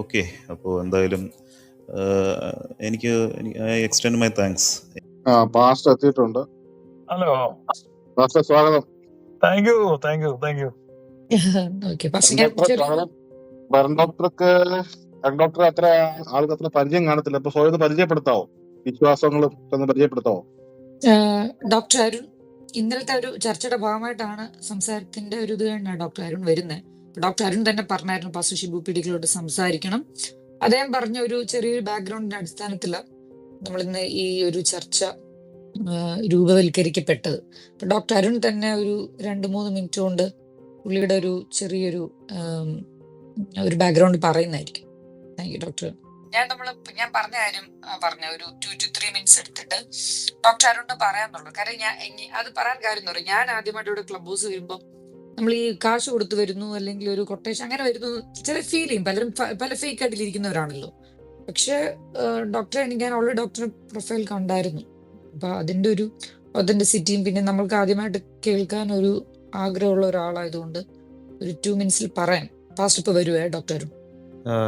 Okay. അപ്പോൾ എന്തായാലും എനിക്ക് എക്സ്റ്റെൻഡ് മൈ താങ്ക്സ്. ആ പാസ്റ്റർ എത്തിയിട്ടുണ്ട്. ഹലോ. പാസ്റ്റർ സ്വാഗതം. Thank you thank you thank you. Doctor ചെറിയ സ്വാഗതം ഭരൺ ഡോക്ടർക്ക് ഡോക്ടർ അത്ര ആൾക്ക് അത്ര പരിചയം കാണത്തില്ല. അപ്പൊ സ്വയം ഒന്ന് പരിചയപ്പെടുത്താവോ? വിശ്വാസങ്ങളും ഒന്ന് പരിചയപ്പെടുത്താവോ? ഡോക്ടർ അരുൺ ഇന്നലത്തെ ഒരു ചർച്ചയുടെ ഭാഗമായിട്ടാണ് സംസാരത്തിന്റെ ഒരു ഇത് കഴിഞ്ഞാണ് ഡോക്ടർ അരുൺ വരുന്നത് ഡോക്ടർ അരുൺ തന്നെ പറഞ്ഞായിരുന്നു പാസ്റ്റർ ഷിബു പിടികളോട് സംസാരിക്കണം. അദ്ദേഹം പറഞ്ഞ ഒരു ചെറിയൊരു ബാക്ക്ഗ്രൗണ്ടിന്റെ അടിസ്ഥാനത്തിൽ നമ്മളിന്ന് ഈ ഒരു ചർച്ച രൂപവൽക്കരിക്കപ്പെട്ടത്. അപ്പൊ ഡോക്ടർ അരുൺ തന്നെ ഒരു രണ്ട് മൂന്ന് മിനിറ്റ് കൊണ്ട് പുള്ളിയുടെ ഒരു ചെറിയൊരു ഒരു ബാക്ക്ഗ്രൗണ്ട് പറയുന്നതായിരിക്കും. താങ്ക് യു ഡോക്ടർ ഞാൻ നമ്മൾ ഞാൻ പറഞ്ഞ കാര്യം പറഞ്ഞ ഒരു ടു ടു ത്രീ മിനിറ്റ്സ് എടുത്തിട്ട് ഡോക്ടർ അരുണ് പറയാന്നുള്ളൂ കാരണം ഞാൻ അത് പറയാൻ കാര്യം എന്ന് പറയും. ഞാൻ ആദ്യമായിട്ട് ഇവിടെ ക്ലബ് ഹൗസ് വരുമ്പോൾ നമ്മൾ ഈ കാശ് കൊടുത്ത് വരുന്നു അല്ലെങ്കിൽ ഒരു കൊട്ടേഷൻ അങ്ങനെ വരുന്നു ചില ഫീൽ ചെയ്യും. പലരും പല ഫേക്ക് ആയിട്ടിരിക്കുന്നവരാണല്ലോ പക്ഷെ ഡോക്ടറെ എനിക്ക് ഞാൻ ഓൾറെഡി ഡോക്ടറെ പ്രൊഫൈൽ കണ്ടായിരുന്നു. അപ്പൊ അതിന്റെ ഒരു ഒതന്റിസിറ്റിയും പിന്നെ നമ്മൾക്ക് ആദ്യമായിട്ട് കേൾക്കാൻ ഒരു ആഗ്രഹമുള്ള ഒരാളായതുകൊണ്ട് ഒരു ടു മിനിറ്റ്സിൽ പറയാൻ ഫാസ്റ്റ് ഇപ്പൊ വരുവേ ഡോക്ടറും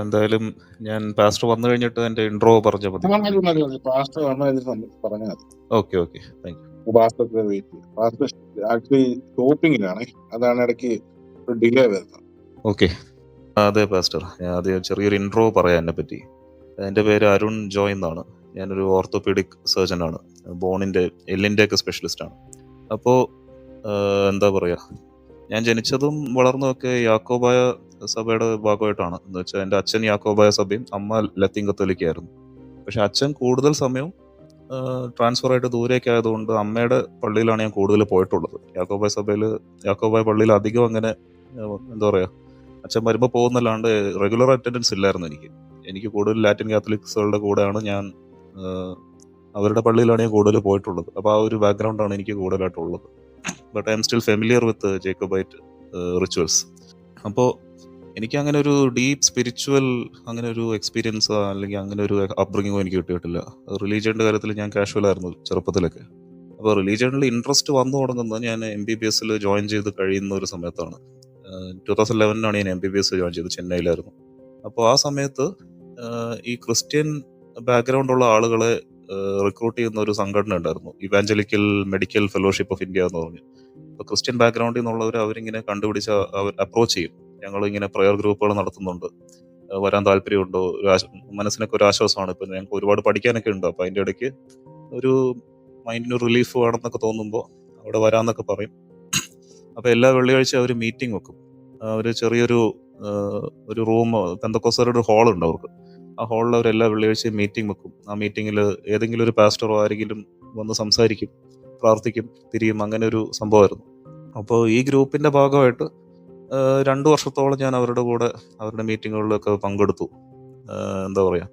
എന്തായാലും ഞാൻ പാസ്റ്റർ വന്നു കഴിഞ്ഞിട്ട് എന്റെ ഇൻട്രോ പറഞ്ഞു മതി. പാസ്റ്റർ വന്നു പറഞ്ഞാൽ മതി. Okay okay thank you pastor wait pastor actually ഷോപ്പിങ്ങിലാണ് അതാണ് ഇടയ്ക്ക് ഒരു ഡിലേ വരുന്നത്. ഓക്കെ അതെ പാസ്റ്റർ ഞാൻ ആദ്യം ചെറിയൊരു ഇൻട്രോ പറയാം എന്നെ പറ്റി എന്റെ പേര് അരുൺ ജോയ് എന്നാണ്. ഞാനൊരു ഓർത്തോപീഡിക് സർജൻ ആണ്. ബോണിന്റെ എല്ലിന്റെ ഒക്കെ സ്പെഷ്യലിസ്റ്റ് ആണ്. അപ്പോൾ എന്താ പറയുക ഞാൻ ജനിച്ചതും വളർന്നതൊക്കെ യാക്കോബായ സഭയുടെ ഭാഗമായിട്ടാണ്. എന്ന് വെച്ചാൽ എന്റെ അച്ഛൻ യാക്കോബായ സഭയും അമ്മ ലത്തീൻ കത്തോലിക്കായിരുന്നു. പക്ഷെ അച്ഛൻ കൂടുതൽ സമയം ട്രാൻസ്ഫർ ആയിട്ട് ദൂരേക്ക് ആയതുകൊണ്ട് അമ്മയുടെ പള്ളിയിലാണ് ഞാൻ കൂടുതൽ പോയിട്ടുള്ളത്. യാക്കോബായ സഭയിൽ യാക്കോബായ പള്ളിയിൽ അധികം അങ്ങനെ എന്താ പറയുക അച്ഛൻ വരുമ്പോൾ പോകുന്നല്ലാണ്ട് റെഗുലർ അറ്റൻഡൻസ് ഇല്ലായിരുന്നു എനിക്ക്. എനിക്ക് കൂടുതൽ ലാറ്റിൻ കാത്തലിക്സുകളുടെ കൂടെയാണ് ഞാൻ അവരുടെ പള്ളിയിലാണ് ഞാൻ കൂടുതൽ പോയിട്ടുള്ളത്. അപ്പോൾ ആ ഒരു ബാക്ക്ഗ്രൗണ്ടാണ് എനിക്ക് കൂടുതലായിട്ടുള്ളത്. But I'm still familiar with Jacobite rituals അപ്പോൾ എനിക്ക് അങ്ങനെ ഒരു ഡീപ്പ് സ്പിരിച്വൽ അങ്ങനെ ഒരു എക്സ്പീരിയൻസ് അല്ലെങ്കിൽ അങ്ങനെ ഒരു അപ്ബ്രിങ്ങിങ്ങോ എനിക്ക് കിട്ടിയിട്ടില്ല. റിലീജിയന്റെ കാര്യത്തിൽ ഞാൻ കാഷ്വൽ ആയിരുന്നു ചെറുപ്പത്തിലൊക്കെ. അപ്പോൾ റിലീജിയനിൽ ഇൻട്രസ്റ്റ് വന്നു തുടങ്ങുന്നത് ഞാൻ എം ബി ബി എസിൽ ജോയിൻ ചെയ്ത് കഴിയുന്ന ഒരു സമയത്താണ്. ടു തൗസൻഡ് ലെവനിലാണ് ഞാൻ M B B S join ചെയ്തത് ചെന്നൈയിലായിരുന്നു. അപ്പോൾ ആ സമയത്ത് ഈ ക്രിസ്ത്യൻ ബാക്ക്ഗ്രൗണ്ട് ഉള്ള ആളുകളെ റിക്രൂട്ട് ചെയ്യുന്ന ഒരു സംഘടന ഉണ്ടായിരുന്നു. Evangelical medical fellowship of India എന്ന് പറഞ്ഞു. അപ്പോൾ ക്രിസ്ത്യൻ ബാക്ക്ഗ്രൗണ്ടിൽ നിന്നുള്ളവർ അവരിങ്ങനെ കണ്ടുപിടിച്ച അവർ അപ്രോച്ച് ചെയ്യും. ഞങ്ങൾ ഇങ്ങനെ പ്രയർ ഗ്രൂപ്പുകൾ നടത്തുന്നുണ്ട്. വരാൻ താല്പര്യമുണ്ടോ? മനസ്സിനൊക്കെ ഒരു ആശ്വാസമാണ്. ഇപ്പം ഞങ്ങൾക്ക് ഒരുപാട് പഠിക്കാനൊക്കെ ഉണ്ട്. അപ്പോൾ അതിന്റെ ഇടയ്ക്ക് ഒരു മൈൻഡിന് റിലീഫ് വേണമെന്നൊക്കെ തോന്നുമ്പോൾ അവിടെ വരാമെന്നൊക്കെ പറയും. അപ്പോൾ എല്ലാ വെള്ളിയാഴ്ച അവർ മീറ്റിംഗ് വെക്കും. ഒരു ചെറിയൊരു ഒരു റൂം പെന്തക്കോസറുടെ ഒരു ഹാൾ ഉണ്ട് അവർക്ക്. ആ ഹാളിൽ അവർ എല്ലാ വെള്ളിയാഴ്ചയും മീറ്റിംഗ് വെക്കും. ആ മീറ്റിങ്ങിൽ ഏതെങ്കിലും ഒരു പാസ്റ്ററോ ആരെങ്കിലും വന്ന് സംസാരിക്കും പ്രാർത്ഥിക്കും തിരിയും. അങ്ങനെ ഒരു സംഭവമായിരുന്നു. അപ്പോൾ ഈ ഗ്രൂപ്പിന്റെ ഭാഗമായിട്ട് രണ്ട് വർഷത്തോളം ഞാൻ അവരുടെ കൂടെ അവരുടെ മീറ്റിങ്ങുകളിലൊക്കെ പങ്കെടുത്തു. എന്താ പറയുക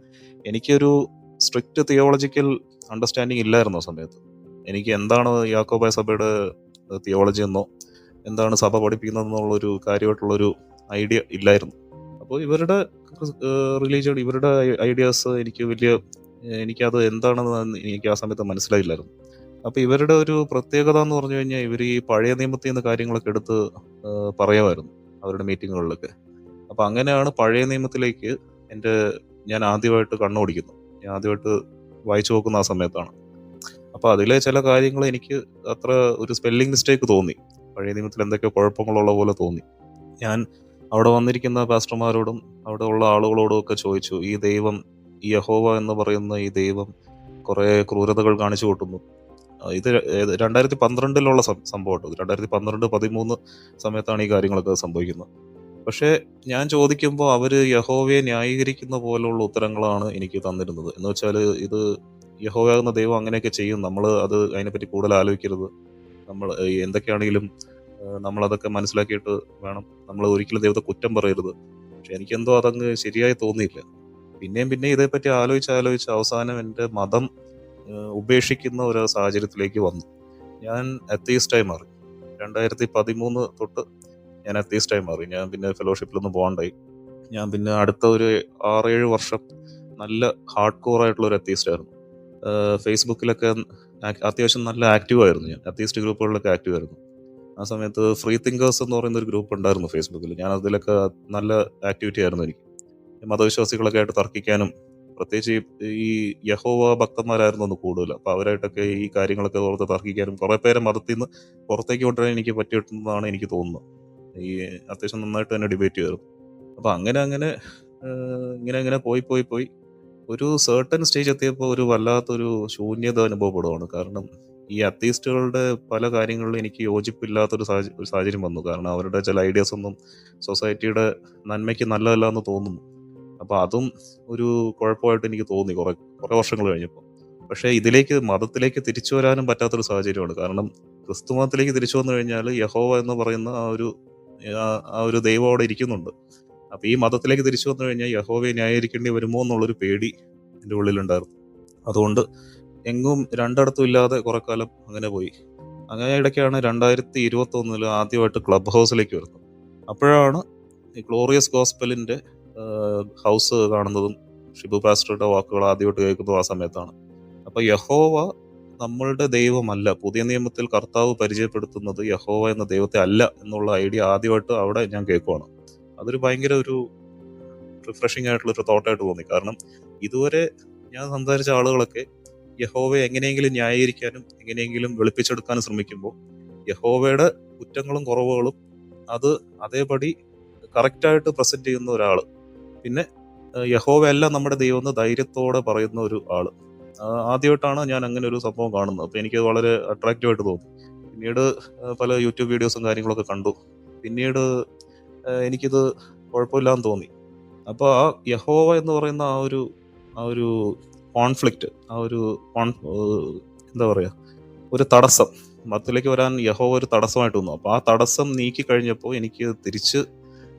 എനിക്കൊരു സ്ട്രിക്റ്റ് തിയോളജിക്കൽ അണ്ടർസ്റ്റാൻഡിങ് ഇല്ലായിരുന്നു ആ സമയത്ത്. എനിക്ക് എന്താണ് യാക്കോബായ സഭയുടെ തിയോളജി എന്നോ എന്താണ് സഭ പഠിപ്പിക്കുന്നതെന്നുള്ളൊരു കാര്യമായിട്ടുള്ളൊരു ഐഡിയ ഇല്ലായിരുന്നു. അപ്പോൾ ഇവരുടെ റിലീജിയൻ ഇവരുടെ ഐഡിയാസ് എനിക്ക് വലിയ എനിക്കത് എന്താണെന്ന് എനിക്ക് ആ സമയത്ത് മനസ്സിലായില്ലായിരുന്നു. അപ്പോൾ ഇവരുടെ ഒരു പ്രത്യേകത എന്ന് പറഞ്ഞു കഴിഞ്ഞാൽ ഇവർ ഈ പഴയ നിയമത്തിൽ നിന്ന് കാര്യങ്ങളൊക്കെ എടുത്ത് പറയുമായിരുന്നു അവരുടെ മീറ്റിങ്ങുകളിലൊക്കെ. അപ്പോൾ അങ്ങനെയാണ് പഴയ നിയമത്തിലേക്ക് എന്റെ ഞാൻ ആദ്യമായിട്ട് കണ്ണോടിക്കുന്നു ഞാൻ ആദ്യമായിട്ട് വായിച്ചു നോക്കുന്ന ആ സമയത്താണ്. അപ്പോൾ അതിലെ ചില കാര്യങ്ങൾ എനിക്ക് അത്ര ഒരു സ്പെല്ലിംഗ് മിസ്റ്റേക്ക് തോന്നി. പഴയ നിയമത്തിൽ എന്തൊക്കെ കുഴപ്പങ്ങളുള്ള പോലെ തോന്നി. ഞാൻ അവിടെ വന്നിരിക്കുന്ന പാസ്റ്റർമാരോടും അവിടെ ഉള്ള ആളുകളോടും ഒക്കെ ചോദിച്ചു ഈ ദൈവം ഈ യഹോവ എന്ന് പറയുന്ന ഈ ദൈവം കുറേ ക്രൂരതകൾ കാണിച്ചു കൂട്ടുന്നു. ഇത് രണ്ടായിരത്തി പന്ത്രണ്ടിലുള്ള സംഭവം കേട്ടോ. രണ്ടായിരത്തി പന്ത്രണ്ട് പതിമൂന്ന് സമയത്താണ് ഈ കാര്യങ്ങളൊക്കെ സംഭവിക്കുന്നത്. പക്ഷേ ഞാൻ ചോദിക്കുമ്പോൾ അവർ യഹോവയെ ന്യായീകരിക്കുന്ന പോലുള്ള ഉത്തരങ്ങളാണ് എനിക്ക് തന്നിരുന്നത്. എന്ന് വെച്ചാൽ ഇത് യഹോവയാകുന്ന ദൈവം അങ്ങനെയൊക്കെ ചെയ്യും. നമ്മൾ അത് അതിനെപ്പറ്റി കൂടുതൽ ആലോചിക്കരുത്. നമ്മൾ എന്തൊക്കെയാണെങ്കിലും നമ്മളതൊക്കെ മനസ്സിലാക്കിയിട്ട് വേണം. നമ്മൾ ഒരിക്കലും ദൈവത്തെ കുറ്റം പറയരുത്. പക്ഷെ എനിക്കെന്തോ അതങ്ങ് ശരിയായി തോന്നിയില്ല. പിന്നെയും പിന്നെ ഇതേപ്പറ്റി ആലോചിച്ച് ആലോചിച്ച് അവസാനം എന്റെ മതം ഉപേക്ഷിക്കുന്ന ഒരു സാഹചര്യത്തിലേക്ക് വന്നു. ഞാൻ അത്തീസ്റ്റായി മാറി. രണ്ടായിരത്തി പതിമൂന്ന് തൊട്ട് ഞാൻ അത്തീസ്റ്റായി മാറി. ഞാൻ പിന്നെ ഫെലോഷിപ്പിലൊന്നും പോകണ്ടായി. ഞാൻ പിന്നെ അടുത്ത ഒരു ആറേഴ് വർഷം നല്ല ഹാർഡ് കോർ ആയിട്ടുള്ള ഒരു അത്തീസ്റ്റ് ആയിരുന്നു. ഏഹ് ഫേസ്ബുക്കിലൊക്കെ അത്യാവശ്യം നല്ല ആക്റ്റീവ് ആയിരുന്നു ഞാൻ. അത്തീസ്റ്റ് ഗ്രൂപ്പുകളിലൊക്കെ ആക്റ്റീവ് ആയിരുന്നു. ആ സമയത്ത് ഫ്രീ തിങ്കേഴ്സ് എന്ന് പറയുന്ന ഒരു ഗ്രൂപ്പ് ഉണ്ടായിരുന്നു ഫേസ്ബുക്കിൽ ഞാൻ അതിലൊക്കെ നല്ല ആക്ടിവിറ്റി ആയിരുന്നു എനിക്ക്. മതവിശ്വാസികളൊക്കെ ആയിട്ട് തർക്കിക്കാനും പ്രത്യേകിച്ച് ഈ- യഹോവ ഭക്തന്മാരായിരുന്നു ഒന്ന് കൂടുതൽ. അപ്പൊ അവരായിട്ടൊക്കെ ഈ കാര്യങ്ങളൊക്കെ ഓർത്ത് തർക്കിക്കാനും കുറെ പേരെ മതത്തിൽ നിന്ന് പുറത്തേക്ക് കൊണ്ടുവരാൻ എനിക്ക് പറ്റിയിട്ടുണ്ടെന്നാണ് എനിക്ക് തോന്നുന്നത്. ഈ അത്യാവശ്യം നന്നായിട്ട് തന്നെ ഡിബേറ്റ് ചെയ്തു. അപ്പൊ അങ്ങനെ അങ്ങനെ ഇങ്ങനെ അങ്ങനെ പോയി പോയി പോയി. ഒരു സേർട്ടൺ സ്റ്റേജ് എത്തിയപ്പോൾ ഒരു വല്ലാത്തൊരു ശൂന്യത അനുഭവപ്പെടുവാണ്. കാരണം ഈ അത്തീസ്റ്റുകളുടെ പല കാര്യങ്ങളിലും എനിക്ക് യോജിപ്പില്ലാത്തൊരു സാഹചര്യം ഒരു സാഹചര്യം വന്നു. കാരണം അവരുടെ ചില ഐഡിയാസ് ഒന്നും സൊസൈറ്റിയുടെ നന്മയ്ക്ക് നല്ലതല്ല എന്ന് തോന്നുന്നു. അപ്പൊ അതും ഒരു കുഴപ്പമായിട്ട് എനിക്ക് തോന്നി കുറെ കുറെ വർഷങ്ങൾ കഴിഞ്ഞപ്പോൾ പക്ഷേ ഇതിലേക്ക് മതത്തിലേക്ക് തിരിച്ചു വരാനും പറ്റാത്തൊരു സാഹചര്യമാണ്. കാരണം ക്രിസ്തു മതത്തിലേക്ക് തിരിച്ചു വന്നു കഴിഞ്ഞാൽ യഹോവ എന്ന് പറയുന്ന ആ ഒരു ആ- ഒരു ദൈവം അവിടെ ഇരിക്കുന്നുണ്ട്. അപ്പൊ ഈ മതത്തിലേക്ക് തിരിച്ചു വന്നു കഴിഞ്ഞാൽ യഹോവയെ ന്യായീകരിക്കേണ്ടി വരുമോ എന്നുള്ളൊരു പേടി എന്റെ ഉള്ളിലുണ്ടായിരുന്നു. അതുകൊണ്ട് എങ്ങും രണ്ടിടത്തും ഇല്ലാതെ കുറെ കാലം അങ്ങനെ പോയി. അങ്ങനെ ഇടയ്ക്കാണ് രണ്ടായിരത്തി ഇരുപത്തി ഒന്നിൽ ആദ്യമായിട്ട് ക്ലബ് ഹൗസിലേക്ക് വരുന്നത്. അപ്പോഴാണ് ഈ ഗ്ലോറിയസ് ഗോസ്പലിന്റെ ഹൗസ് കാണുന്നതും ഷിബു പാസ്റ്ററുടെ വാക്കുകൾ ആദ്യമായിട്ട് കേൾക്കുന്നതും ആ സമയത്താണ്. അപ്പൊ യഹോവ നമ്മളുടെ ദൈവമല്ല പുതിയ നിയമത്തിൽ കർത്താവ് പരിചയപ്പെടുത്തുന്നത് യഹോവ എന്ന ദൈവത്തെ അല്ല എന്നുള്ള ഐഡിയ ആദ്യമായിട്ട് അവിടെ ഞാൻ കേൾക്കുവാണ്. അതൊരു ഭയങ്കര ഒരു റിഫ്രഷിംഗ് ആയിട്ടുള്ള ഒരു തോട്ടായിട്ട് തോന്നി. കാരണം ഇതുവരെ ഞാൻ സംസാരിച്ച ആളുകളൊക്കെ യഹോവയെ എങ്ങനെയെങ്കിലും ന്യായീകരിക്കാനും എങ്ങനെയെങ്കിലും വെളുപ്പിച്ചെടുക്കാനും ശ്രമിക്കുമ്പോൾ യഹോവയുടെ കുറ്റങ്ങളും കുറവുകളും അത് അതേപടി കറക്റ്റായിട്ട് പ്രസന്റ് ചെയ്യുന്ന ഒരാൾ പിന്നെ യഹോവയല്ല നമ്മുടെ ദൈവം എന്ന് ധൈര്യത്തോടെ പറയുന്ന ഒരു ആൾ. ആദ്യമായിട്ടാണ് ഞാൻ അങ്ങനെ ഒരു സംഭവം കാണുന്നത്. അപ്പൊ എനിക്ക് വളരെ അട്രാക്റ്റീവ് ആയിട്ട് തോന്നി. പിന്നീട് പല യൂട്യൂബ് വീഡിയോസും കാര്യങ്ങളൊക്കെ കണ്ടു. പിന്നീട് എനിക്കിത് കുഴപ്പമില്ലാന്ന് തോന്നി. അപ്പോൾ ആ യഹോവ എന്ന് പറയുന്ന ആ ഒരു ആ ഒരു കോൺഫ്ലിക്റ്റ് ആ ഒരു എന്താ പറയുക ഒരു തടസ്സം. മതത്തിലേക്ക് വരാൻ യഹോവ ഒരു തടസ്സമായിട്ട് വന്നു. അപ്പോൾ ആ തടസ്സം നീക്കി കഴിഞ്ഞപ്പോൾ എനിക്ക് തിരിച്ച്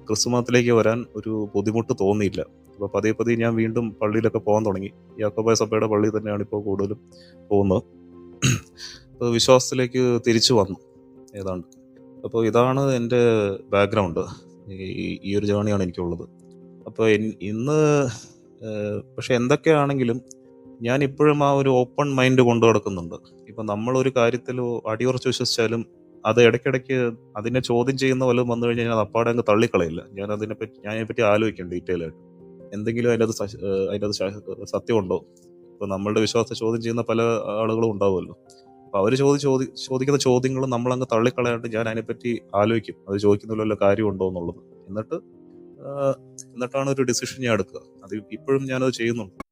ക്രിസ്തുമതത്തിലേക്ക് വരാൻ ഒരു ബുദ്ധിമുട്ട് തോന്നിയില്ല. അപ്പോൾ പതിയെ പതിയെ ഞാൻ വീണ്ടും പള്ളിയിലൊക്കെ പോകാൻ തുടങ്ങി. യാക്കോബായ സഭയുടെ പള്ളി തന്നെയാണ് ഇപ്പോൾ കൂടുതലും പോകുന്നത്. അപ്പോൾ വിശ്വാസത്തിലേക്ക് തിരിച്ചു വന്നു. ഏതാണ്ട്. അപ്പോൾ ഇതാണ് എന്റെ ബാക്ക്ഗ്രൗണ്ട്. ഈ ഒരു ജേണിയാണ് എനിക്കുള്ളത്. അപ്പോൾ ഇന്ന് പക്ഷെ എന്തൊക്കെയാണെങ്കിലും ഞാൻ ഇപ്പോഴും ആ ഒരു ഓപ്പൺ മൈൻഡ് കൊണ്ടു നടക്കുന്നുണ്ട്. ഇപ്പം നമ്മളൊരു കാര്യത്തിൽ അടിയുറച്ച് വിശ്വസിച്ചാലും അത് ഇടയ്ക്കിടയ്ക്ക് അതിനെ ചോദ്യം ചെയ്യുന്ന വല്ലതും വന്നു കഴിഞ്ഞാൽ ഞാൻ അപ്പാടെ അങ്ങ് തള്ളിക്കളയില്ല. ഞാൻ അതിനെപ്പറ്റി ഞാൻ അതിനെപ്പറ്റി ആലോചിക്കും ഡീറ്റെയിൽ ആയിട്ട്. എന്തെങ്കിലും അതിന്റെ അത് അതിന്റെ അത് സത്യമുണ്ടോ? ഇപ്പോൾ നമ്മളുടെ വിശ്വാസത്തെ ചോദ്യം ചെയ്യുന്ന പല ആളുകളും ഉണ്ടാവുമല്ലോ. അപ്പോൾ അവർ ചോദി ചോദി ചോദിക്കുന്ന ചോദ്യങ്ങൾ നമ്മളങ്ങ് തള്ളിക്കളയാണ്ട് ഞാൻ അതിനെപ്പറ്റി ആലോചിക്കും. അത് ചോദിക്കുന്നതിൽ വല്ല കാര്യമുണ്ടോ എന്നുള്ളത്. എന്നിട്ട് എന്നിട്ടാണ് ഒരു ഡിസിഷൻ ഞാൻ എടുക്കുക. അത് ഇപ്പോഴും ഞാനത് ചെയ്യുന്നുണ്ട്.